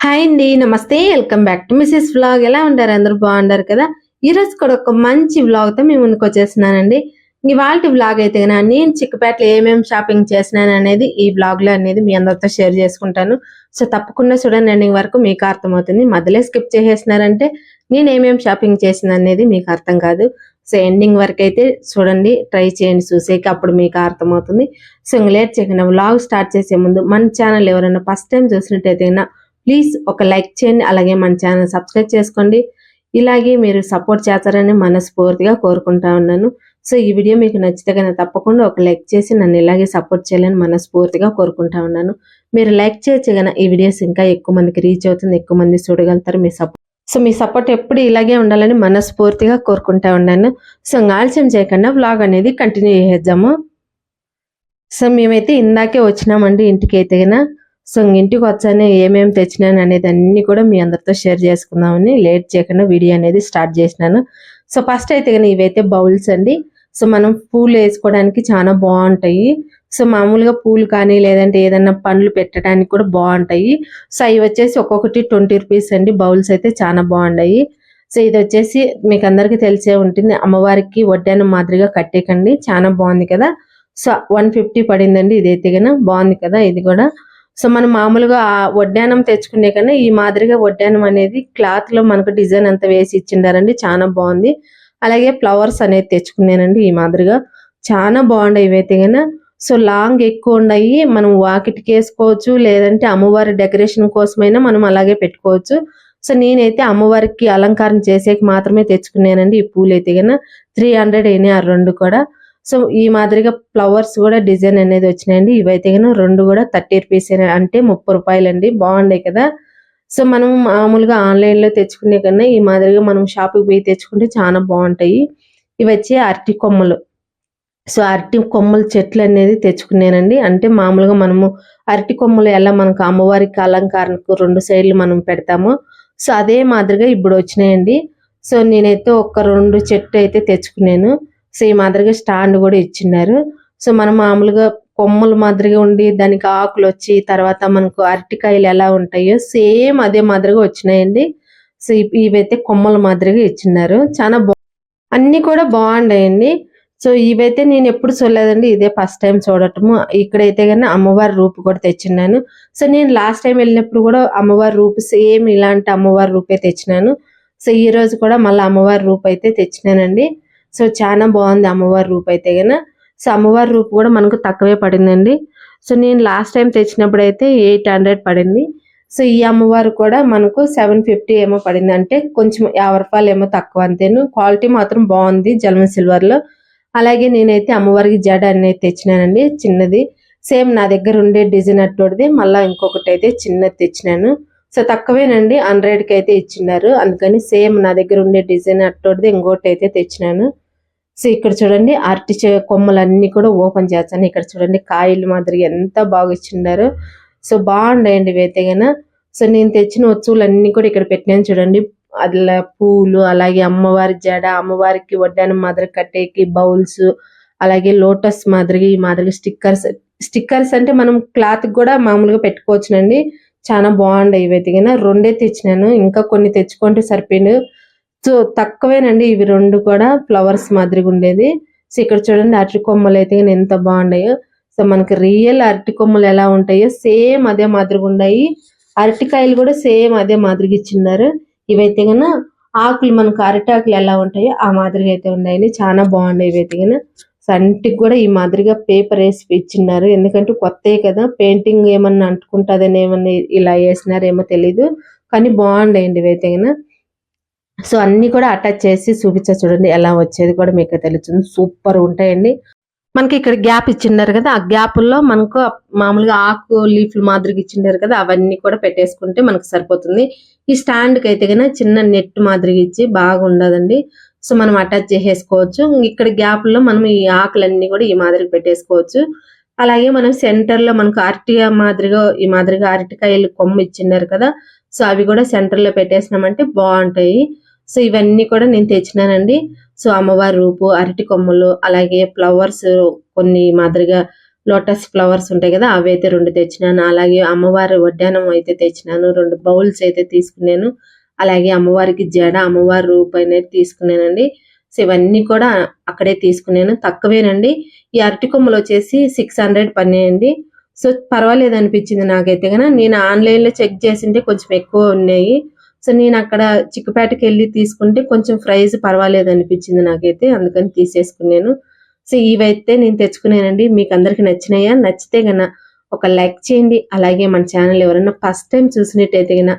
Hi అండి నమస్తే. Welcome back to Mrs vlog ఎలా ఉంటారు అందరూ బాగుంటారు కదా? ఈరోజు కూడా ఒక మంచి వ్లాగ్తో మేము ముందుకు వచ్చేస్తున్నానండి. ఇవాళ వ్లాగ్ అయితే కనుక నేను చిక్కపేటలో ఏమేమి షాపింగ్ చేసినాను అనేది ఈ వ్లాగ్లో అనేది మీ అందరితో షేర్ చేసుకుంటాను. సో తప్పకుండా చూడండి ఎండింగ్ వరకు మీకు అర్థమవుతుంది. మధ్యలో స్కిప్ చేసేసినారంటే నేను ఏమేమి షాపింగ్ చేసిన అనేది మీకు అర్థం కాదు. సో ఎండింగ్ వరకు అయితే చూడండి ట్రై చేయండి చూసేకి అప్పుడు మీకు అర్థమవుతుంది. సో ఇంక లేట్ చేయకుండా వ్లాగ్ స్టార్ట్ చేసే ముందు మన ఛానల్ ఎవరైనా ఫస్ట్ టైం చూసినట్టయితే ప్లీజ్ ఒక లైక్ చేయండి అలాగే మన ఛానల్ సబ్స్క్రైబ్ చేసుకోండి. ఇలాగే మీరు సపోర్ట్ చేస్తారని మనస్ఫూర్తిగా కోరుకుంటా ఉన్నాను. సో ఈ వీడియో మీకు నచ్చితే కనుక తప్పకుండా ఒక లైక్ చేసి నన్ను ఇలాగే సపోర్ట్ చేయాలని మనస్ఫూర్తిగా కోరుకుంటా ఉన్నాను. మీరు లైక్ చేసి కనుక ఈ వీడియోస్ ఇంకా ఎక్కువ మందికి రీచ్ అవుతుంది ఎక్కువ మంది చూడగలుగుతారు. మీ సపోర్ట్ సో మీ సపోర్ట్ ఎప్పుడు ఇలాగే ఉండాలని మనస్ఫూర్తిగా కోరుకుంటా ఉన్నాను. సో ఆలస్యం చేయకుండా వ్లాగ్ అనేది కంటిన్యూ చేద్దాము. సో మేమైతే ఇందాకే వచ్చినామండి ఇంటికి అయితే సో ఇంటికి వచ్చాను ఏమేమి తెచ్చినాను అనేది అన్ని కూడా మీ అందరితో షేర్ చేసుకుందామని లేట్ చేయకుండా వీడియో అనేది స్టార్ట్ చేసినాను. సో ఫస్ట్ అయితే కానీ ఇవైతే బౌల్స్ అండి. సో మనం పూలు వేసుకోవడానికి చాలా బాగుంటాయి. సో మామూలుగా పూలు కానీ లేదంటే ఏదన్నా పండ్లు పెట్టడానికి కూడా బాగుంటాయి. సో అవి వచ్చేసి ఒక్కొక్కటి ట్వంటీ రూపీస్ అండి. బౌల్స్ అయితే చాలా బాగున్నాయి. సో ఇది వచ్చేసి మీకు అందరికీ తెలిసే ఉంటుంది. అమ్మవారికి వడ్డానం మాదిరిగా కట్టేకండి. చాలా బాగుంది కదా. సో వన్ ఫిఫ్టీ పడిందండి ఇదైతే కన్నా బాగుంది కదా ఇది కూడా. సో మనం మామూలుగా ఆ వడ్డానం తెచ్చుకునే కన్నా ఈ మాదిరిగా వడ్డానం అనేది క్లాత్లో మనకు డిజైన్ అంతా వేసి ఇచ్చిండారండి. చాలా బాగుంది. అలాగే ఫ్లవర్స్ అనేది తెచ్చుకున్నానండి ఈ మాదిరిగా. చాలా బాగుంటాయి ఇవైతే కన్నా సో లాంగ్ ఎక్కువ ఉన్నాయి మనం వాకిట్కి వేసుకోవచ్చు లేదంటే అమ్మవారి డెకరేషన్ కోసమైనా మనం అలాగే పెట్టుకోవచ్చు. సో నేనైతే అమ్మవారికి అలంకారం చేసేకి మాత్రమే తెచ్చుకున్నానండి ఈ పూలు అయితే కన్నా త్రీ హండ్రెడ్ అయినాయి ఆ రెండు కూడా. సో ఈ మాదిరిగా ఫ్లవర్స్ కూడా డిజైన్ అనేది వచ్చినాయండి. ఇవైతే కన్నా రెండు కూడా థర్టీ రూపీస్ అంటే ముప్పై రూపాయలు అండి బాగున్నాయి కదా. సో మనం మామూలుగా ఆన్లైన్లో తెచ్చుకునే కన్నా ఈ మాదిరిగా మనం షాప్కి పోయి తెచ్చుకుంటే చాలా బాగుంటాయి. ఇవి వచ్చి అరటి కొమ్మలు. సో అరటి కొమ్మల చెట్లు అనేది తెచ్చుకున్నానండి. అంటే మామూలుగా మనము అరటి కొమ్మలు ఎలా మనకు అమ్మవారికి అలంకారణకు రెండు సైడ్లు మనం పెడతాము సో అదే మాదిరిగా ఇప్పుడు వచ్చినాయండి. సో నేనైతే ఒక రెండు చెట్టు అయితే తెచ్చుకున్నాను. సో ఈ మాదిరిగా స్టాండ్ కూడా ఇచ్చిన్నారు సో మనం మామూలుగా కొమ్మల మాదిరిగా ఉండి దానికి ఆకులు వచ్చి తర్వాత మనకు అరటికాయలు ఎలా ఉంటాయో సేమ్ అదే మాదిరిగా వచ్చినాయండి. సో ఇవైతే కొమ్మల మాదిరిగా ఇచ్చిన్నారు చాలా బా అన్ని కూడా బాగున్నాయండి. సో ఇవైతే నేను ఎప్పుడు చూడలేదండి. ఇదే ఫస్ట్ టైం చూడటము. ఇక్కడైతే కానీ అమ్మవారి రూపు కూడా తెచ్చినాను సో నేను లాస్ట్ టైం వెళ్ళినప్పుడు కూడా అమ్మవారి రూపు సేమ్ ఇలాంటి అమ్మవారి రూపే తెచ్చినాను. సో ఈ రోజు కూడా మళ్ళీ అమ్మవారి రూపు అయితే తెచ్చినానండి. సో చాలా బాగుంది అమ్మవారి రూప్ అయితే గన సో అమ్మవారి రూప్ కూడా మనకు తక్కువే పడిందండి. సో నేను లాస్ట్ టైం తెచ్చినప్పుడు అయితే ఎయిట్ హండ్రెడ్ పడింది. సో ఈ అమ్మవారు కూడా మనకు సెవెన్ ఫిఫ్టీ ఏమో పడింది. అంటే కొంచెం యాభై రూపాయలు ఏమో తక్కువ అంతేను. క్వాలిటీ మాత్రం బాగుంది జల్మ సిల్వర్లో అలాగే నేనైతే అమ్మవారికి జడ అనేది తెచ్చినానండి చిన్నది. సేమ్ నా దగ్గర ఉండే డిజైన్ అట్టుడిది మళ్ళీ ఇంకొకటి అయితే చిన్నది తెచ్చినాను. సో తక్కువేనండి హండ్రెడ్కి అయితే ఇచ్చినారు అందుకని సేమ్ నా దగ్గర ఉండే డిజైన్ అట్టోటిది ఇంకోటి అయితే తెచ్చినాను. సో ఇక్కడ చూడండి అరటి కొమ్మలన్నీ కూడా ఓపెన్ చేస్తాను. ఇక్కడ చూడండి కాయలు మాదిరి ఎంత బాగా ఇచ్చిన్నారు సో బాగుండయండి ఇవైతే సో నేను తెచ్చిన వస్తువులన్నీ కూడా ఇక్కడ పెట్టినాను చూడండి. అట్లా పూలు అలాగే అమ్మవారి జడ అమ్మవారికి వడ్డానం మాదిరి కట్టేకి బౌల్స్ అలాగే లోటస్ మాదిరిగా ఈ మాదిరిగా స్టిక్కర్స్. స్టిక్కర్స్ అంటే మనం క్లాత్ కూడా మామూలుగా పెట్టుకోవచ్చునండి. చాలా బాగుండే ఇవైతే కానీ రెండే తెచ్చినాను. ఇంకా కొన్ని తెచ్చుకుంటే సరిపోయిండు. సో తక్కువేనండి. ఇవి రెండు కూడా ఫ్లవర్స్ మాదిరిగా ఉండేది. సో ఇక్కడ చూడండి అరటి కొమ్మలు అయితే ఎంత బాగున్నాయో సో మనకి రియల్ అరటి కొమ్మలు ఎలా ఉంటాయో సేమ్ అదే మాదిరిగా ఉన్నాయి అరటికాయలు కూడా సేమ్ అదే మాదిరిగా ఇచ్చిన్నారు. ఇవైతే కన్నా ఆకులు మనకు అరటాకులు ఎలా ఉంటాయో ఆ మాదిరిగా అయితే ఉన్నాయని చాలా బాగున్నాయి ఇవైతే కన్నా సంటికి కూడా ఈ మాదిరిగా పేపర్ వేసి ఇచ్చిన్నారు ఎందుకంటే కొత్త కదా పెయింటింగ్ ఏమన్నా అంటుకుంటుందని ఏమన్నా ఇలా వేసినారేమో తెలీదు. కానీ బాగుండేయండి ఇవైతే సో అన్ని కూడా అటాచ్ చేసి చూపించా చూడండి ఎలా వచ్చేది కూడా మీకు తెలుస్తుంది. సూపర్ ఉంటాయండి. మనకి ఇక్కడ గ్యాప్ ఇచ్చిండారు కదా ఆ గ్యాప్లో మనకు మామూలుగా ఆకు లీఫ్లు మాదిరిగా ఇచ్చిండారు కదా అవన్నీ కూడా పెట్టేసుకుంటే మనకు సరిపోతుంది. ఈ స్టాండ్కి అయితే కన్నా చిన్న నెట్ మాదిరిగా ఇచ్చి బాగుండదండి. సో మనం అటాచ్ చేసేసుకోవచ్చు. ఇక్కడ గ్యాప్లో మనం ఈ ఆకులన్నీ కూడా ఈ మాదిరిగా పెట్టేసుకోవచ్చు. అలాగే మనం సెంటర్లో మనకు అరటిగా మాదిరిగా ఈ మాదిరిగా అరటికాయలు కొమ్మ ఇచ్చిన్నారు కదా సో అవి కూడా సెంటర్లో పెట్టేసినామంటే బాగుంటాయి. సో ఇవన్నీ కూడా నేను తెచ్చినానండి. సో అమ్మవారి రూపు అరటి కొమ్మలు అలాగే ఫ్లవర్స్ కొన్ని మాదిరిగా లోటస్ ఫ్లవర్స్ ఉంటాయి కదా అవి అయితే రెండు తెచ్చినాను. అలాగే అమ్మవారి వడ్డానం అయితే తెచ్చినాను. రెండు బౌల్స్ అయితే తీసుకున్నాను. అలాగే అమ్మవారికి జడ అమ్మవారి రూపాయి అనేది తీసుకున్నానండి. సో ఇవన్నీ కూడా అక్కడే తీసుకున్నాను. తక్కువేనండి. ఈ అరటి కొమ్మలు వచ్చేసి సిక్స్ హండ్రెడ్ పన్నాయండి సో పర్వాలేదు అనిపించింది నాకైతే కనుక నేను ఆన్లైన్లో చెక్ చేసింటే కొంచెం ఎక్కువ ఉన్నాయి. సో నేను అక్కడ చిక్కుపేటకి వెళ్ళి తీసుకుంటే కొంచెం ప్రైస్ పర్వాలేదు అనిపించింది నాకైతే. అందుకని తీసేసుకున్నాను. సో ఇవైతే నేను తెచ్చుకున్నానండి. మీకు అందరికి నచ్చినాయా? నచ్చితే గన ఒక లైక్ చేయండి. అలాగే మన ఛానల్ ఎవరైనా ఫస్ట్ టైం చూసినట్టయితే గన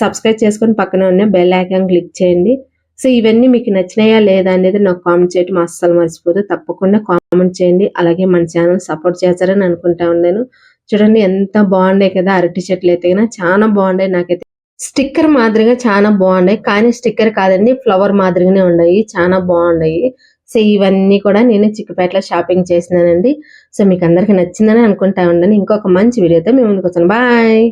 సబ్స్క్రైబ్ చేసుకొని పక్కన ఉన్న బెల్ ఐకాన్ క్లిక్ చేయండి. సో ఇవన్నీ మీకు నచ్చినాయా లేదా అనేది నాకు కామెంట్ చేయటం అస్సలు మర్చిపోదు. తప్పకుండా కామెంట్ చేయండి. అలాగే మన ఛానల్ సపోర్ట్ చేస్తారని అనుకుంటా ఉన్నాను. చూడండి ఎంత బాగున్నాయి కదా అరటి చెట్లు అయితే కనుక. చాలా బాగున్నాయి. నాకైతే స్టిక్కర్ మాదిరిగా చాలా బాగున్నాయి. కానీ స్టిక్కర్ కాదండి ఫ్లవర్ మాదిరిగానే ఉన్నాయి. చాలా బాగున్నాయి. సో ఇవన్నీ కూడా నేను చిక్కుపేటలో షాపింగ్ చేసినానండి. సో మీకు అందరికి నచ్చిందని అనుకుంటా ఉండండి ఇంకొక మంచి వీడియోతో మేము ముందుకు వచ్చాను బాయ్